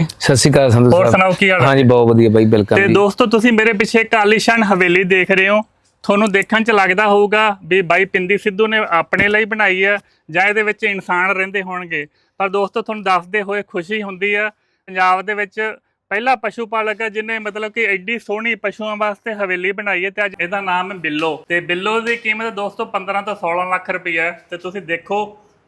ਸਤਿ ਸ਼੍ਰੀ ਅਕਾਲ ਸੰਧੂ ਹੋਰ ਸਾਹਿਬ। ਸੁਣਾਓ ਕੀ ਹਾਲ ਹੈ? ਹਾਂਜੀ ਬਹੁਤ ਵਧੀਆ ਬਾਈ ਵੈਲਕਮ ਤੇ ਦੋਸਤੋ ਤੁਸੀਂ ਮੇਰੇ ਪਿੱਛੇ ਇੱਕ ਆਲੀਸ਼ਾਨ ਹਵੇਲੀ ਦੇਖ ਰਹੇ ਹੋ। ਤੁਹਾਨੂੰ ਦੇਖਣ ਚ ਲੱਗਦਾ ਹੋਊਗਾ ਵੀ ਬਾਈ ਪਿੰਦੀ ਸਿੱਧੂ ਨੇ ਆਪਣੇ ਲਈ ਬਣਾਈ ਆ ਜਾਂ ਇਹਦੇ ਵਿੱਚ ਇਨਸਾਨ ਰਹਿੰਦੇ ਹੋਣਗੇ। ਪਰ ਦੋਸਤੋ ਤੁਹਾਨੂੰ ਦੱਸਦੇ ਹੋਏ ਖੁਸ਼ੀ ਹੁੰਦੀ ਆ ਪੰਜਾਬ ਦੇ ਵਿੱਚ ਪਹਿਲਾ ਪਸ਼ੂ ਪਾਲਕ ਹੈ ਜਿਨੇ ਮਤਲਬ ਕਿ ਐਡੀ ਸੋਹਣੀ ਪਸ਼ੂਆਂ ਵਾਸਤੇ ਹਵੇਲੀ ਬਣਾਈ ਹੈ ਤੇ ਅੱਜ ਇਹਦਾ ਨਾਮ ਹੈ ਬਿੱਲੋ। ਤੇ ਬਿੱਲੋ ਦੀ ਕੀਮਤ ਦੋਸਤੋ 15 ਤੋਂ 16 ਲੱਖ ਰੁਪਈਆ ਹੈ। ਤੇ ਤੁਸੀਂ ਦੇਖੋ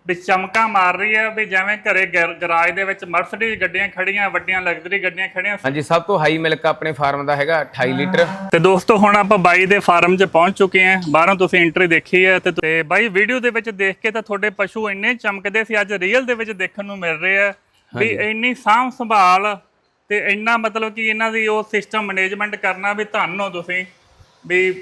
ਵੀ ਚਮਕਾ ਮਾਰ ਰਹੀ ਹੈ ਵੀ ਜਿਵੇਂ ਘਰੇ ਗੈਰ- ਗਰਾਜ ਦੇ ਵਿੱਚ ਮਰਸਡੀਜ਼ ਗੱਡੀਆਂ ਖੜੀਆਂ ਵੱਡੀਆਂ ਲਗਜ਼ਰੀ ਗੱਡੀਆਂ ਖੜੀਆਂ। ਹਾਂਜੀ ਸਭ ਤੋਂ ਹਾਈ ਮਿਲਕ ਆਪਣੇ ਫਾਰਮ ਦਾ ਹੈਗਾ 28 ਲੀਟਰ। ਤੇ ਦੋਸਤੋ ਹੁਣ ਆਪਾਂ ਬਾਈ ਦੇ ਫਾਰਮ 'ਚ ਪਹੁੰਚ ਚੁੱਕੇ ਹਾਂ। ਬਾਹਰੋਂ ਤੁਸੀਂ ਐਂਟਰੀ ਦੇਖੀ ਹੈ ਤੇ ਤੇ ਬਾਈ ਵੀਡੀਓ ਦੇ ਵਿੱਚ ਦੇਖ ਕੇ ਤਾਂ ਤੁਹਾਡੇ ਪਸ਼ੂ ਇੰਨੇ ਚਮਕਦੇ ਸੀ ਅੱਜ ਰੀਅਲ ਦੇ ਵਿੱਚ ਦੇਖਣ ਨੂੰ ਮਿਲ ਰਹੇ ਆ। ਵੀ ਇੰਨੀ ਸਾਂਭ ਸੰਭਾਲ ਤੇ ਇੰਨਾ ਮਤਲਬ ਕਿ ਇਹਨਾਂ ਦੀ ਉਹ ਸਿਸਟਮ ਮੈਨੇਜਮੈਂਟ ਕਰਨਾ ਵੀ ਧੰਨ ਹੋ ਤੁਸੀਂ। ਵੀ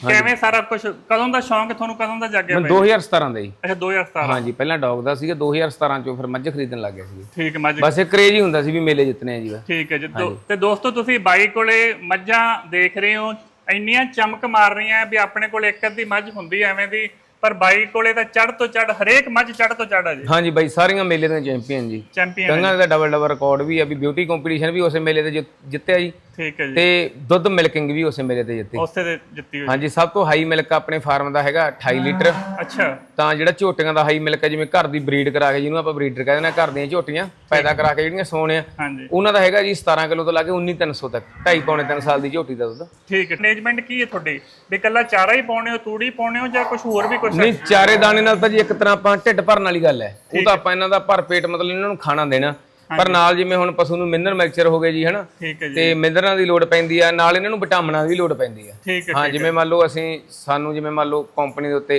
ਕਿਵੇਂ ਸਾਰਾ ਕੁਝ ਕਦੋਂ ਦਾ ਸ਼ੌਂਕ ਤੁਹਾਨੂੰ ਕਦੋਂ ਦਾ ਜਾਗਿਆ ਮੈਂ ਬਾਈ 2017 ਦਾ ਜੀ। ਅੱਛਾ 2017 ਹਾਂਜੀ ਪਹਿਲਾਂ ਡੌਗ ਦਾ ਸੀਗਾ 2017 ਚੋਂ ਫਿਰ ਮੱਝ ਖਰੀਦਣ ਲੱਗ ਗਿਆ ਸੀ ਠੀਕ ਮੱਝ। ਬਸ ਇਹ ਕਰੇਜ ਹੀ ਹੁੰਦਾ ਸੀ ਵੀ ਮੇਲੇ ਜਿੱਤਨੇ ਆ ਜੀ ਬਸ। ਠੀਕ ਹੈ ਜੀ ਤੇ ਦੋਸਤੋ ਤੁਸੀਂ ਬਾਈ ਕੋਲੇ ਮੱਝਾਂ ਦੇਖ ਰਹੇ ਹੋ ਇੰਨੀਆਂ ਚਮਕ ਮਾਰ ਰਹੀਆਂ ਵੀ ਆਪਣੇ ਕੋਲ ਇੱਕ ਅੱਧੀ ਮੱਝ ਹੁੰਦੀ ਐਵੇਂ ਦੀ ਪਰ ਬਾਈ ਕੋਲੇ ਤਾਂ ਚੜ ਤੋਂ ਚੜ ਹਰੇਕ ਮੱਝ ਚੜ ਤੋਂ ਚੜ ਆ ਜੀ। ਹਾਂਜੀ ਬਾਈ ਸਾਰੀਆਂ ਮੇਲੇ ਦੇ ਚੈਂਪੀਅਨ ਜੀ। ਚੈਂਪੀਅਨ ਕੰਗਾ ਦਾ ਡਬਲ ਡਬਲ ਰਿਕਾਰਡ ਵੀ ਆ ਵੀ ਬਿਊਟੀ ਕੰਪੀਟੀਸ਼ਨ ਵੀ ਉਸੇ ਮੇਲੇ ਤੇ ਜਿੱਤ- ਜਿੱਤਿਆ ਜੀ। ਠੀਕ ਹੈ ਜੀ। ਤੇ ਦੁੱਧ ਮਿਲਕਿੰਗ ਵੀ ਉਸੇ ਮੇਲੇ ਤੇ ਜਿੱਤੀ ਉਸੇ ਦੇ ਜਿੱਤੀ ਹੋਈ ਹਾਂਜੀ ਸਭ ਤੋਂ ਹਾਈ ਮਿਲਕ ਆਪਣੇ ਫਾਰਮ ਦਾ ਹੈਗਾ 28 ਲੀਟਰ। ਅੱਛਾ। ਤਾਂ ਜਿਹੜਾ ਝੋਟੀਆਂ ਦਾ ਹਾਈ ਮਿਲਕ ਹੈ ਜਿਵੇਂ ਘਰ ਦੀ ਬਰੀਡ ਕਰਾ ਕੇ ਜਿਹਨੂੰ ਆਪਾਂ ਬਰੀਡਰ ਕਹਿੰਦੇ ਨੇ ਘਰ ਦੀਆਂ ਝੋਟੀਆਂ ਪੈਦਾ ਕਰਾ ਕੇ ਜਿਹੜੀਆਂ ਸੋਹਣੇ ਆ ਉਹਨਾਂ ਦਾ ਹੈਗਾ ਜੀ 17 ਕਿਲੋ ਤੋਂ ਲਾ ਕੇ 19300 ਤੱਕ 2.5 ਪੌਣੇ 3 ਸਾਲ ਦੀ ਝੋਟੀ ਦਾ ਦੁੱਧ। ਠੀਕ ਹੈ। ਮੈਨੇਜਮੈਂਟ ਕੀ ਹੈ ਤੁਹਾਡੀ? ਵੀ ਕੱਲਾ ਚਾਰਾ ਹੀ ਪਾਉਣੇ ਹੋ ਤੂੜੀ ਪਾਉਣੇ ਹੋ ਜਾਂ ਕੁਝ ਹੋਰ ਵੀ ਕੁਝ ਨਹੀਂ ਚਾਰੇ ਦਾਣੇ ਨਾਲ ਤਾਂ ਜੀ ਇੱਕ ਤਰ੍ਹਾਂ ਆਪਾਂ ਢਿੱਡ ਭਰਨ ਵਾਲੀ ਗੱਲ ਹੈ। ਉਹ ਤਾਂ ਆਪਾਂ ਇਹਨਾਂ ਦਾ ਭਰ ਪੇਟ ਮਤਲਬ ਇਹਨਾਂ ਨੂੰ ਖਾਣਾ ਦੇਣਾ। ਪਰ ਨਾਲ ਜਿਵੇਂ ਹੁਣ ਪਸ਼ੂ ਨੂੰ ਮਿਨਰਲ ਮਿਕਸਚਰ ਹੋ ਗਏ ਜੀ ਹਨਾ? ਤੇ ਮਿਨਰਲਾਂ ਦੀ ਲੋੜ ਪੈਂਦੀ ਆ ਨਾਲ ਇਹਨਾਂ ਨੂੰ ਵਿਟਾਮਿਨਾਂ ਦੀ ਲੋੜ ਪੈਂਦੀ ਆ। ਹੈ ਜਿਵੇਂ ਮੰਨ ਲਓ ਅਸੀਂ ਸਾਨੂੰ ਜਿਵੇਂ ਮੰਨ ਲਓ ਕੰਪਨੀ ਦੇ ਉੱਤੇ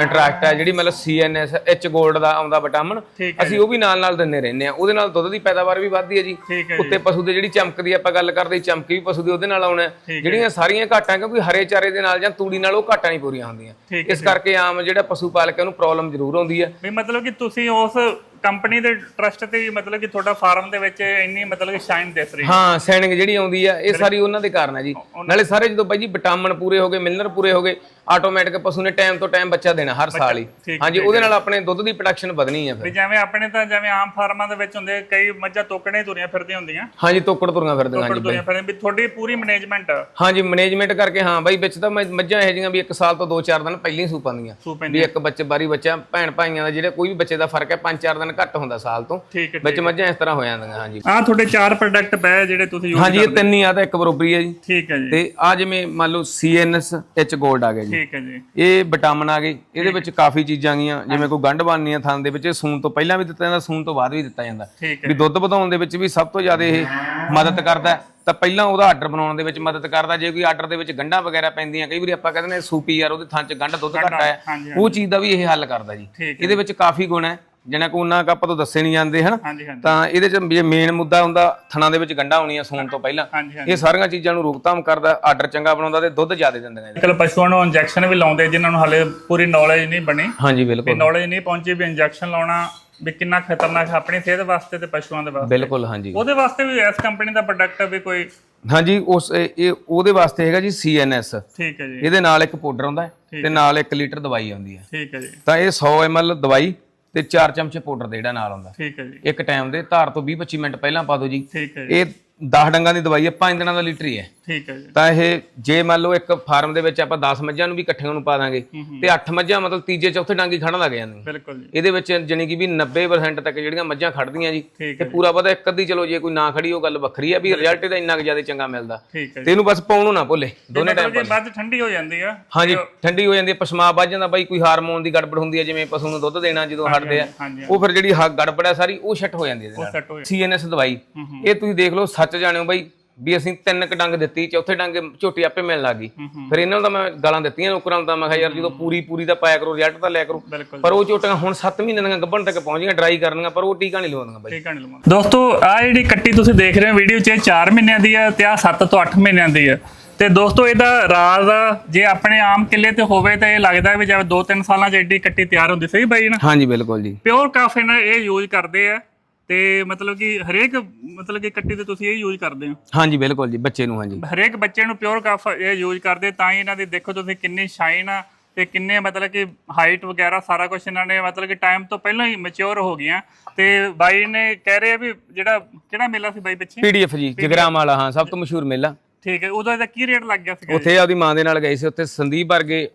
ਇੰਟਰੈਕਟ ਹੈ ਜਿਹੜੀ ਮਤਲਬ ਸੀਐਨਐਸ ਐਚ 골ਡ ਦਾ ਆਉਂਦਾ ਵਿਟਾਮਿਨ ਅਸੀਂ ਉਹ ਵੀ ਨਾਲ ਨਾਲ ਦਿੰਦੇ ਰਹਿੰਦੇ ਆ। ਉਹਦੇ ਨਾਲ ਦੁੱਧ ਦੀ ਪੈਦਾਵਾਰ ਵੀ ਵੱਧਦੀ ਹੈ ਜੀ। ਉੱਤੇ ਪਸ਼ੂ ਦੇ ਜਿਹੜੀ ਚਮਕ ਦੀ ਆਪਾਂ ਗੱਲ ਕਰਦੇ ਚਮਕ ਵੀ ਪਸ਼ੂ ਦੀ ਉਹਦੇ ਨਾਲ ਆਉਣਾ। ਜਿਹੜੀਆਂ ਸਾਰੀਆਂ ਘਾਟਾਂ ਕਿਉਂਕਿ ਹਰੇ ਚਾਰੇ ਦੇ ਨਾਲ ਜਾਂ ਤੂੜੀ ਨਾਲ ਉਹ ਘਾਟਾਂ ਨਹੀਂ ਪੂਰੀਆਂ ਹੁੰਦੀਆਂ। ਇਸ ਕਰਕੇ ਆਮ ਜਿਹੜਾ ਪਸ਼ੂ ਪਾਲਕ ਉਹਨੂੰ ਪ੍ਰੋਬਲਮ ਜ਼ਰੂਰ ਆਉਂਦੀ ਹੈ ਵੀ ਮਤਲਬ ਕਿ ਤੁਸੀਂ ਉਸ ਕੰਪਨੀ ਦੇ ਟਰਸਟ ਤੇ ਵੀ ਮਤਲਬ ਕਿ ਤੁਹਾਡਾ ਫਾਰਮ ਦੇ ਵਿੱਚ ਇੰਨੀ ਮਤਲਬ ਕਿ ਸ਼ਾਈਨ ਦਿਸ ਰਹੀ ਹੈ। ਹਾਂ ਸੈਨਿੰਗ ਜਿਹੜੀ ਆਉਂਦੀ ਆ ਇਹ ਸਾਰੀ ਉਹਨਾਂ ਦੇ ਕਾਰਨ ਹੈ ਜੀ। ਨਾਲੇ ਸਾਰੇ ਜਦੋਂ ਬਾਈ ਜੀ ਵਿਟਾਮਿਨ ਪੂਰੇ ਹੋ ਗਏ ਮਿਨਰਲ ਪੂਰੇ ਹੋ ਗਏ ਆਟੋਮੈਟਿਕ ਪਸ਼ੂ ਨੇ ਟਾਈਮ ਤੋਂ ਟਾਈਮ ਬੱਚਾ ਦੇਣਾ ਹਰ ਸਾਲ ਹੀ। ਹਾਂਜੀ ਉਹਦੇ ਨਾਲ ਆਪਣੇ ਦੁੱਧ ਦੀ ਪ੍ਰੋਡਕਸ਼ਨ ਵਧਣੀ ਹੈ ਵੀ ਫਿਰ ਜਿਵੇਂ ਆਪਣੇ ਤਾਂ ਜਿਵੇਂ ਆਮ ਫਾਰਮਾਂ ਦੇ ਵਿੱਚ ਹੁੰਦੇ ਕਈ ਮੱਝਾਂ ਤੋਕਣੇ ਤੁਰੀਆਂ ਫਿਰਦੀਆਂ ਹੁੰਦੀਆਂ। ਹਾਂਜੀ ਤੋਕੜ ਤੁਰੀਆਂ ਫਿਰਦੀਆਂ ਹਾਂਜੀ ਤੁਰੀਆਂ ਫਿਰਦੀਆਂ। ਵੀ ਤੁਹਾਡੀ ਪੂਰੀ ਮੈਨੇਜਮੈਂਟ ਹਾਂਜੀ ਮੈਨੇਜਮੈਂਟ ਕਰਕੇ ਹਾਂ ਬਾਈ ਵਿੱਚ ਤਾਂ ਮੱਝਾਂ ਇਹੋ ਜਿਹੀਆਂ ਵੀ ਇੱਕ ਸਾਲ ਤੋਂ 2-4 ਦਿਨ ਪਹਿਲਾਂ ਹੀ ਸੂ ਪਾਉਂਦੀਆਂ। ਵੀ ਇੱਕ ਬੱਚੇ ਬਾਰੀ ਬੱਚਾ ਭੈਣ ਭਾਈਆਂ ਦਾ ਜਿਹੜੇ ਕੋਈ ਵੀ ਬੱਚੇ ਦਾ ਫ਼ਰਕ ਹੈ 5-4 ਦਿਨ ਘੱਟ ਹੁੰਦਾ ਸਾਲ ਤੋਂ। ਵਿੱਚ ਮੱਝਾਂ ਇਸ ਤਰ੍ਹਾਂ ਹੋ ਜਾਂਦੀਆਂ ਹਾਂਜੀ। ਆ ਤੁਹਾਡੇ ਚਾਰ ਪ੍ਰੋਡਕਟ ਪਏ ਜਿਹੜੇ ਤੁਸੀਂ use ਹਾਂਜੀ ਇਹ ਤਿੰਨ ਹੀ ਆ ਤਾਂ ਇੱਕ ਬਰੋਬਰੀ ਹੈ ਜੀ। ਠੀਕ ਹੈ ਜੀ। ਤੇ ਆ ਜਿਵੇਂ ਮੰਨ ਲਓ ਸੀਐਨਐਸ ਐਚ 골ਡ ਆ ਗਿਆ ਜੀ। ਠੀਕ ਹੈ ਜੀ। ਇਹ ਵਿਟਾਮਿਨ ਆ ਗਏ। ਇਹਦੇ ਵਿੱਚ ਕਾਫੀ ਚੀਜ਼ਾਂ ਗਈਆਂ ਜਿਵੇਂ ਕੋਈ ਗੰਢ ਬਣਨੀ ਆ ਥਾਂ ਦੇ ਵਿੱਚ ਇਹ ਸੂਣ ਤੋਂ ਪਹਿਲਾਂ ਵੀ ਦਿੱਤਾ ਜਾਂਦਾ ਸੂਣ ਤੋਂ ਬਾਅਦ ਵੀ ਦਿੱਤਾ ਜਾਂਦਾ। ਵੀ ਦੁੱਧ ਵਧਾਉਣ ਦੇ ਵਿੱਚ ਵੀ ਸਭ ਤੋਂ ਜ਼ਿਆਦਾ ਇਹ ਮਦਦ ਕਰਦਾ। ਤਾਂ ਪਹਿਲਾਂ ਉਹਦਾ ਆਰਡਰ ਬਣਾਉਣ ਦੇ ਵਿੱਚ ਮਦਦ ਕਰਦਾ। ਜੇ ਕੋਈ ਆਰਡਰ ਦੇ ਵਿੱਚ ਗੰਢਾਂ ਵਗੈਰਾ ਪੈਂਦੀਆਂ ਕਈ ਵਾਰੀ ਆਪਾਂ ਕਹਿੰਦੇ ਨੇ ਸੂਪੀ ਯਾਰ ਉਹਦੇ ਥਾਂ 'ਚ ਗੰਢ ਦੁੱਧ ਘੱਟ ਆਇਆ। ਉਹ ਚੀਜ਼ ਦਾ ਵੀ ਇਹ ਹੱਲ ਕਰਦਾ ਜੀ। ਇਹਦੇ ਵਿੱਚ ਕਾਫੀ ਗੁਣ ਹੈ। ਜਿਹਨਾਂ ਕੋ ਉਹਨਾਂ ਆਪਾਂ ਤੋਂ ਦੱਸੇ ਨਹੀਂ ਜਾਂਦੇ ਹਨ? ਹਾਂਜੀ ਹਾਂਜੀ। ਤਾਂ ਇਹਦੇ 'ਚ ਮੇਨ ਮੁੱਦਾ ਹੁੰਦਾ ਥਣਾ ਦੇ ਵਿੱਚ ਗੰਢਾਂ ਆਉਣੀਆਂ ਸੂਣ ਤੋਂ ਪਹਿਲਾਂ। ਹਾਂਜੀ ਹਾਂਜੀ। ਇਹ ਸਾਰੀਆਂ ਚੀਜ਼ਾਂ ਨੂੰ ਰੋਕਥਾਮ ਕਰਦਾ ਆਰਡਰ ਚੰਗਾ ਬਣਾਉਂਦਾ ਤੇ ਦੁੱਧ ਜ਼ਿਆਦਾ ਦਿੰਦੀਆਂ ਇਹਦੇ। ਕੱਲ ਪਸ਼ੂਆਂ ਨੂੰ ਇੰਜੈਕਸ਼ਨ ਵੀ ਲਾਉਂਦੇ ਜਿਨ੍ਹਾਂ ਨੂੰ ਹਲੇ ਪੂਰੀ ਨੌਲੇਜ ਨਹੀਂ ਬਣੀ। ਹਾਂਜੀ ਬਿਲਕੁਲ। ਨੌਲੇਜ ਨਹੀਂ ਪਹੁੰਚੀ ਵੀ ਇੰਜੈਕਸ਼ਨ ਲਾਉਣਾ ਵੀ ਕਿੰਨਾ ਖਤਰਨਾਕ ਹੈ ਆਪਣੀ ਸਿਹਤ ਵਾਸਤੇ ਤੇ ਪਸ਼ੂਆਂ ਦੇ ਵਾਸਤੇ। ਬਿਲਕੁਲ ਹਾਂਜੀ। ਉਹਦੇ ਵਾਸਤੇ ਵੀ ਇਸ ਕੰਪਨੀ ਦਾ ਪ੍ਰੋਡਕਟ ਵੀ ਕੋਈ ਹਾਂਜੀ ਉਸ ਇਹ ਇਹ- ਉਹਦੇ ਵਾਸਤੇ ਹੈਗਾ ਜੀ ਸੀਐਨਐਸ ਠੀਕ ਹੈ ਜੀ। ਇਹਦੇ ਨਾਲ ਇੱਕ ਪਾਊਡਰ ਆਉਂਦਾ ਹੈ ਤੇ ਨਾਲ 1 ਲੀਟਰ ਦਵਾਈ ਆਉਂਦੀ ਹੈ। ਠੀਕ ਹੈ ਜੀ। ਤਾਂ ਇਹ 100 ml ਦਵਾਈ ਤੇ 4 ਚਮਚੇ ਪਾਊਡਰ ਦਾ ਜਿਹੜਾ ਨਾਲ ਆਉਂਦਾ ਠੀਕ ਹੈ ਜੀ। ਇੱਕ ਟਾਈਮ ਦੇ ਧਾਰ ਤੋਂ 20 25 ਮਿੰਟ ਪਹਿਲਾਂ ਪਾ ਦਿਓ ਜੀ। ਠੀਕ ਹੈ ਜੀ। ਇਹ 10 ਡੰਗਾਂ ਦੀ ਦਵਾਈ ਹੈ 5 ਦਿਨਾਂ ਦਾ ਲੀਟਰ ਹੀ ਹੈ। ਠੀਕ ਹੈ ਜੀ। ਤਾਂ ਇਹ ਜੇ ਮੰਨ ਲਓ ਇੱਕ ਫਾਰਮ ਦੇ ਵਿੱਚ ਆਪਾਂ 10 ਮੱਝਾਂ ਨੂੰ ਵੀ ਇਕੱਠਿਆਂ ਨੂੰ ਪਾ ਦਾਂਗੇ ਤੇ 8 ਮੱਝਾਂ ਮਤਲਬ ਤੀਜੇ ਚੌਥੇ ਡੰਗ ਖੜਨ ਲੱਗ ਜਾਂਦੀਆਂ। ਬਿਲਕੁਲ ਜੀ। ਇਹਦੇ ਵਿੱਚ ਜਾਣੀ ਕਿ ਵੀ 90% ਤੱਕ ਜਿਹੜੀਆਂ ਮੱਝਾਂ ਖੜਦੀਆਂ ਜੀ ਤੇ ਪੂਰਾ ਪਤਾ ਇੱਕ ਅੱਧੀ ਚਲੋ ਜੇ ਕੋਈ ਨਾ ਖੜੀ ਉਹ ਗੱਲ ਵੱਖਰੀ ਆ ਵੀ ਰਿਜ਼ਲਟ ਇਹਦਾ ਇੰਨਾ ਕੁ ਜ਼ਿਆਦਾ ਚੰਗਾ ਮਿਲਦਾ। ਤੇ ਇਹਨੂੰ ਬਸ ਪਾਉਣ ਨੂੰ ਨਾ ਭੁੱਲੇ ਦੋਨੇ ਟਾਈਮ ਜੇ ਮੱਝ ਠੰਡੀ ਹੋ ਜਾਂਦੀ ਆ ਹਾਂਜੀ ਠੰਡੀ ਹੋ ਜਾਂਦੀ ਹੈ ਪਸ਼ਮਾ ਵੱਜ ਜਾਂਦਾ ਬਾਈ ਕੋਈ ਹਾਰਮੋਨ ਦੀ ਗੜਬੜ ਹੁੰਦੀ ਹੈ ਜਿਵੇਂ ਪਸ਼ੂ ਨੂੰ ਦੁੱਧ ਦੇਣਾ ਜਦੋਂ ਹਟਦੇ ਆ ਉਹ ਫਿਰ ਜਿਹੜੀ ਗੜਬੜ ਹੈ ਸਾਰੀ ਉਹ ਛੱਟ ਹੋ ਜਾਂਦੀ ਹੈ ਇਹਦੇ ਨਾਲ। ਸੈੱਟ ਹੋ ਸੀਐਨਐਸ ਦਵਾਈ। ਇਹ ਤੁਸੀਂ ਦੇਖ ਲਓ ਸੱਚ ਜਾਣਿਓ ਬਾਈ ਵੀ ਅਸੀਂ ਤਿੰਨ ਕ ਡੰਗ ਦਿੱਤੀ ਚੌਥੇ ਡੰਗ ਝੋਟੀ ਆਪੇ ਮਿਲਣ ਲੱਗੀ ਫਿਰ ਇਹਨਾਂ ਨੂੰ ਤਾਂ ਮੈਂ ਗਾਲਾਂ ਦਿੱਤੀਆਂ ਨੌਕਰਾਂ ਨੂੰ ਤਾਂ ਮੈਂ ਕਿਹਾ ਯਾਰ ਜਦੋਂ ਪੂਰੀ ਪੂਰੀ ਦਾ ਪਾਇਆ ਕਰੋ ਰਿਜ਼ਲਟ ਤਾਂ ਲਿਆ ਕਰੋ। ਪਰ ਉਹ ਝੋਟੀਆਂ ਹੁਣ 7 ਮਹੀਨੇ ਦੀਆਂ ਗੱਭਣ ਤੱਕ ਪਹੁੰਚ ਗਈਆਂ ਡਰਾਈ ਕਰਨੀਆਂ ਪਰ ਉਹ ਟੀਕਾ ਨਹੀਂ ਲਵਾਉਂਦੀਆਂ ਬਾਈ। ਨਹੀਂ ਦੋਸਤੋ ਆ ਜਿਹੜੀ ਕੱਟੀ ਤੁਸੀਂ ਦੇਖ ਰਹੇ ਹੋ ਵੀਡੀਓ 'ਚ 4 ਮਹੀਨਿਆਂ ਦੀ ਆ ਤੇ ਆ 7 ਤੋਂ 8 ਮਹੀਨਿਆਂ ਦੀ ਆ। ਤੇ ਦੋਸਤੋ ਇਹਦਾ ਰਾਜ਼ ਜੇ ਆਪਣੇ ਆਮ ਕਿੱਲੇ ਤੇ ਹੋਵੇ ਤਾਂ ਇਹ ਲੱਗਦਾ ਵੀ ਜਿਵੇਂ 2-3 ਸਾਲਾਂ 'ਚ ਐਡੀ ਕੱਟੀ ਤਿਆਰ ਹੁੰਦੀ ਸਹੀ ਬਾਈ ਨਾ? ਹਾਂਜੀ ਬਿਲਕੁਲ ਜੀ। ਪਿਓਰ ਕਾਫੇ ਨਾਲ ਇਹ ਯੂਜ਼ ਕਰਦੇ ਆ। ਤੇ ਮਤਲਬ ਕਿ ਹਰੇਕ ਮਤਲਬ ਕਿ ਕੱਟੀ ਤੇ ਤੁਸੀਂ ਇਹ ਯੂਜ਼ ਕਰਦੇ ਹੋ? ਹਾਂਜੀ ਬਿਲਕੁਲ ਜੀ ਬੱਚੇ ਨੂੰ ਹਾਂਜੀ। ਹਰੇਕ ਬੱਚੇ ਨੂੰ ਪਿਓਰ ਕਾਫ ਇਹ ਯੂਜ਼ ਕਰਦੇ ਤਾਂ ਹੀ ਇਹਨਾਂ ਦੀ ਦੇਖੋ ਤੁਸੀਂ ਕਿੰਨੀ ਸ਼ਾਈਨ ਆ ਤੇ ਕਿੰਨੇ ਮਤਲਬ ਕਿ ਹਾਈਟ ਵਗੈਰਾ ਸਾਰਾ ਕੁਝ ਇਹਨਾਂ ਨੇ ਮਤਲਬ ਕਿ ਟਾਈਮ ਤੋਂ ਪਹਿਲਾਂ ਹੀ ਮੈਚੁਰ ਹੋ ਗਈਆਂ। ਤੇ ਬਾਈ ਨੇ ਕਹਿ ਰਹੇ ਆ ਵੀ ਜਿਹੜਾ ਕਿਹੜਾ ਮੇਲਾ ਸੀ ਬਾਈ ਪਿੱਛੇ? ਪੀਡੀਐਫ ਜੀ ਜਗਰਾਮ ਵਾਲਾ ਹਾਂ ਸਭ ਤੋਂ ਮਸ਼ਹੂਰ ਮੇਲਾ। ਠੀਕ ਹੈ ਉਦੋਂ ਇਹਦਾ ਕੀ ਰੇਟ ਲੱਗ ਗਿਆ ਜੀ? ਉੱਥੇ ਆਪਦੀ ਮਾਂ ਦੇ ਨਾਲ ਗਏ ਸੀ ਉੱਥੇ ਸੰਦੀਪ ਵਰਗੇ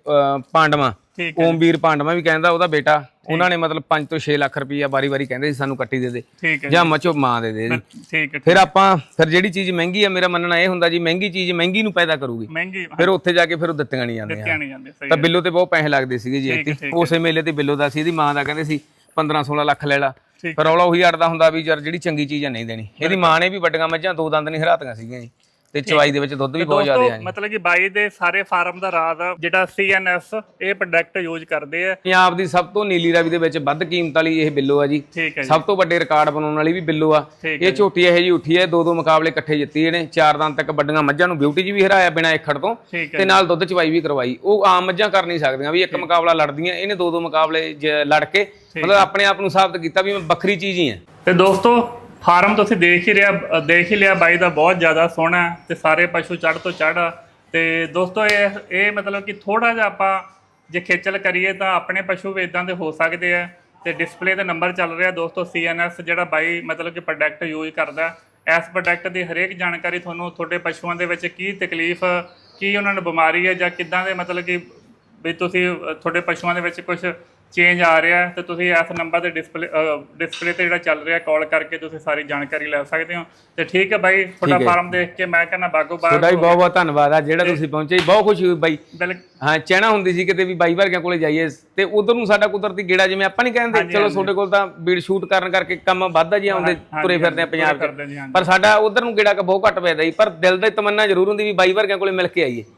ਪਾਂਡਵਾਂ। ਠੀਕ ਓਮਵੀਰ ਪਾਂਡਵਾ ਵੀ ਕਹਿੰਦਾ ਉਹਦਾ ਬੇਟਾ ਉਹਨਾਂ ਨੇ ਮਤਲਬ 5 ਤੋਂ 6 ਲੱਖ ਰੁਪਈਆ ਵਾਰੀ-ਵਾਰੀ ਕਹਿੰਦੇ ਸੀ ਸਾਨੂੰ ਕੱਟੀ ਦੇ ਦੇ। ਠੀਕ ਹੈ ਜਾਂ ਮਚੋ ਮਾਂ ਦੇ ਦੇ। ਠੀਕ ਹੈ ਫਿਰ ਆਪਾਂ ਫਿਰ ਜਿਹੜੀ ਚੀਜ਼ ਮਹਿੰਗੀ ਆ ਮੇਰਾ ਮੰਨਣਾ ਇਹ ਹੁੰਦਾ ਜੀ ਮਹਿੰਗੀ ਚੀਜ਼ ਮਹਿੰਗੀ ਨੂੰ ਪੈਦਾ ਕਰੂਗੀ। ਮਹਿੰਗੀ ਫਿਰ ਉੱਥੇ ਜਾ ਕੇ ਫਿਰ ਉਹ ਦਿੱਤੀਆਂ ਨਹੀਂ ਜਾਂਦੀਆਂ। ਕਿਆ ਨਹੀਂ ਜਾਂਦੇ ਸਹੀ ਤਾਂ ਬਿੱਲੋ ਤੇ ਬਹੁਤ ਪੈਸੇ ਲੱਗਦੇ ਸੀਗੇ ਜੀ ਹੈ, ਇੱਥੇ। ਉਸੇ ਮੇਲੇ ਤੇ ਬਿੱਲੋ ਦਾ ਸੀ ਇਹਦੀ ਮਾਂ ਦਾ ਕਹਿੰਦੇ ਸੀ 15-16 ਲੱਖ ਲੈ ਲਾ। ਪਰ ਰੌਲਾ ਉਹੀ ਅੜਦਾ ਹੁੰਦਾ ਵੀ ਯਾਰ ਜਿਹੜੀ ਚੰਗੀ ਚੀਜ਼ ਆ ਨਹੀਂ ਦੇਣੀ। ਇਹਦੀ ਮਾਂ ਨੇ ਵੀ ਵੱਡੀਆਂ ਮੱਝਾਂ ਦੋ ਦੰਦ ਨਹੀਂ ਹਰਾਤੀਆਂ ਸੀਗੀਆਂ ਜੀ। ਤੇ ਚਵਾਈ ਦੇ ਵਿੱਚ ਦੁੱਧ ਵੀ ਬਹੁਤ ਜ਼ਿਆਦਾ ਆ ਦੋਸਤੋ ਜੀ। ਮਤਲਬ ਕਿ ਬਾਈ ਦੇ ਸਾਰੇ ਫਾਰਮ ਦਾ ਰਾਜ ਆ, ਜਿਹੜਾ ਸੀਐਨਐਸ ਇਹ ਪ੍ਰੋਡਕਟ ਯੂਜ਼ ਕਰਦੇ ਆ। ਪੰਜਾਬ ਦੀ ਸਭ ਤੋਂ ਨੀਲੀ ਰਾਵੀ ਦੇ ਵਿੱਚ ਵੱਧ ਕੀਮਤ ਵਾਲੀ ਇਹ ਬਿੱਲੋ ਆ ਜੀ। ਹੈ ਜੀ। ਸਭ ਤੋਂ ਵੱਡੇ ਰਿਕਾਰਡ ਬਣਾਉਣ ਵਾਲੀ ਵੀ ਬਿੱਲੋ ਆ। ਇਹ ਝੋਟੀ ਇਹ ਜੀ ਉੱਠੀ ਹੈ ਦੋ ਦੋ ਮੁਕਾਬਲੇ ਇਕੱਠੇ ਜਿੱਤੀ ਇਹਨੇ। ਚਾਰ ਦੰਦ ਤੱਕ ਵੱਡੀਆਂ ਮੱਝਾਂ ਨੂੰ ਬਿਊਟੀ 'ਚ ਵੀ ਹਰਾਇਆ ਬਿਨਾਂ ਏਖੜ ਤੋਂ। ਹੈ ਤੇ ਨਾਲ ਦੁੱਧ ਚਵਾਈ ਵੀ ਕਰਵਾਈ। ਉਹ ਆਮ ਮੱਝਾਂ ਕਰ ਨਹੀਂ ਸਕਦੀਆਂ ਵੀ ਇੱਕ ਮੁਕਾਬਲਾ ਲੜਦੀਆਂ ਇਹਨੇ ਦੋ ਦੋ ਮੁਕਾਬਲੇ ਜ- ਲੜ ਕੇ। ਮਤਲਬ ਆਪਣੇ ਆਪ ਨੂੰ ਸਾਬਤ ਕੀਤਾ ਵੀ ਮੈਂ ਵੱਖਰੀ ਚੀਜ਼ ਹੀ ਹਾਂ। ਤੇ ਦੋਸਤੋ ਫਾਰਮ ਤੁਸੀਂ ਦੇਖ ਹੀ ਰਿਹਾ ਦੇਖ ਹੀ ਲਿਆ, ਬਾਈ ਦਾ ਬਹੁਤ ਜ਼ਿਆਦਾ ਸੋਹਣਾ ਹੈ ਤੇ ਸਾਰੇ ਪਸ਼ੂ ਚੜ੍ਹ ਤੋਂ ਚੜ੍ਹ ਆ। ਤੇ ਦੋਸਤੋ, ਇਹ ਇਹ ਮਤਲਬ ਕਿ ਥੋੜਾ ਜਿਹਾ ਆਪਾਂ ਜੇ ਖੇਚਲ ਕਰੀਏ ਤਾਂ ਆਪਣੇ ਪਸ਼ੂ ਵੀ ਇਦਾਂ ਦੇ ਹੋ ਸਕਦੇ ਆ। ਤੇ ਡਿਸਪਲੇ ਤੇ ਨੰਬਰ ਚੱਲ ਰਿਹਾ ਦੋਸਤੋ ਸੀਐਨਐਸ ਜਿਹੜਾ ਬਾਈ ਮਤਲਬ ਕਿ ਪ੍ਰੋਡਕਟ ਯੂਜ਼ ਕਰਦਾ। ਇਸ ਪ੍ਰੋਡਕਟ ਦੀ ਹਰੇਕ ਜਾਣਕਾਰੀ ਤੁਹਾਨੂੰ ਤੁਹਾਡੇ ਪਸ਼ੂਆਂ ਦੇ ਵਿੱਚ ਕੀ ਤਕਲੀਫ, ਕੀ ਉਹਨਾਂ ਨੂੰ ਬਿਮਾਰੀ ਹੈ ਜਾਂ ਕਿੱਦਾਂ ਦੇ ਮਤਲਬ ਕਿ ਵੀ ਤੁਸੀਂ ਤੁਹਾਡੇ ਪਸ਼ੂਆਂ ਦੇ ਵਿੱਚ ਕੁਝ ਚੇਂਜ ਆ ਰਿਹਾ ਹੈ ਤੇ ਤੁਸੀਂ ਇਸ ਨੰਬਰ ਤੇ ਡਿਸਪਲੇ ਡਿਸਪਲੇ ਤੇ ਜਿਹੜਾ ਚੱਲ ਰਿਹਾ ਕਾਲ ਕਰਕੇ ਤੁਸੀਂ ਸਾਰੀ ਜਾਣਕਾਰੀ ਲੈ ਸਕਦੇ ਹੋ। ਤੇ ਠੀਕ ਹੈ ਬਾਈ ਤੁਹਾਡਾ ਫਾਰਮ ਦੇਖ ਕੇ ਮੈਂ ਕਹਿੰਦਾ ਬਾਗੋ ਬਾਗ ਤੁਹਾਡਾ ਵੀ ਬਹੁਤ ਬਹੁਤ ਧੰਨਵਾਦ ਆ ਜਿਹੜਾ ਤੁਸੀਂ ਪਹੁੰਚੇ। ਬਹੁਤ ਖੁਸ਼ੀ ਹੋਈ ਬਾਈ। ਹਾਂ ਚੈਣਾ ਹੁੰਦੀ ਸੀ ਕਿਤੇ ਵੀ ਬਾਈ ਵਰਗਿਆਂ ਕੋਲੇ ਜਾਈਏ ਤੇ ਉਧਰ ਨੂੰ ਸਾਡਾ ਕੁਦਰਤੀ ਗੇੜਾ ਜਿਵੇਂ ਆਪਾਂ ਨਹੀਂ ਕਹਿੰਦੇ ਚਲੋ ਤੁਹਾਡੇ ਕੋਲ ਤਾਂ ਬੀੜ ਸ਼ੂਟ ਕਰਨ ਕਰਕੇ ਕੰਮ ਵੱਧਦਾ ਜੀ ਆਉਂਦੇ ਤੁਰੇ ਫਿਰਦੇ ਆ ਪੰਜਾਬ 'ਚ। ਪਰ ਸਾਡਾ ਉਧਰ ਨੂੰ ਗੇੜਾ ਕ ਬਹੁਤ ਘੱਟ ਪੈਦਾ ਜੀ ਪਰ ਦਿਲ ਦੀ ਤਮੰਨਾ ਜ਼ਰੂਰ ਹੁੰਦੀ ਵੀ ਬਾਈ ਵਰਗਿਆਂ ਕੋਲੇ ਮਿਲ ਕੇ ਆਈਏ।